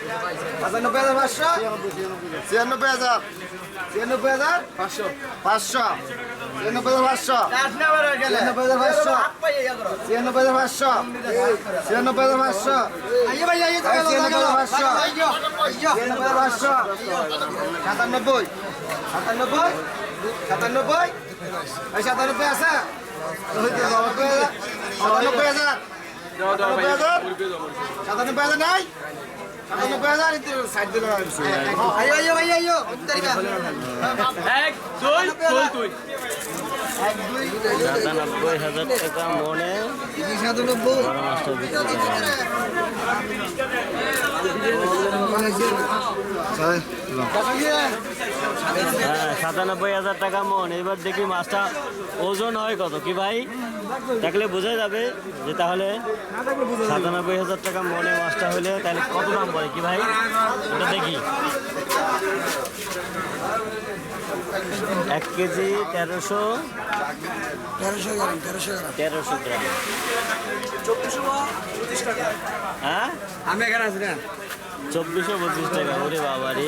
পঁচানব্বই হাজার পাঁচশো? ছিয়ানব্বই হাজার। ছিয়ানব্বই হাজার? পাঁচশো। পাঁচশো। ছিয়ানব্বই হাজার পাঁচশো। ছিয়ানব্বই হাজার পাঁচশো। ছিয়ানব্বই হাজার পাঁচশো। ছিয়ানব্বই হাজার পাঁচশো। ছিয়ানব্বই হাজার পাঁচশো। ছিয়ানব্বই হাজার পাঁচশো। সাতানব্বই। সাতানব্বই। সাতানব্বই। এই সাতানব্বই আছে? সাতানব্বই হাজার সাতানব্বই হাজার। সাতানব্বই হাজার। সাতানব্বই হাজার নাই? সাতানব্বই হাজার টাকা মনে। হ্যাঁ সাতানব্বই হাজার টাকা মন এবার দেখি মাছটা ওজন হয় কত কি ভাই দেখলে বোঝা যাবে যে তাহলে সাতানব্বই হাজার টাকা মনে মাছটা হলে তাহলে কত দাম পড়ে কি ভাই? ওটা দেখি। এক কেজি তেরোশো তেরোশো গ্রাম তেরোশো গ্রাম। তেরোশো গ্রাম। হ্যাঁ? আমি এখানে আছি না। চব্বিশশো পঁচিশ টাকা ওরে বাবা রে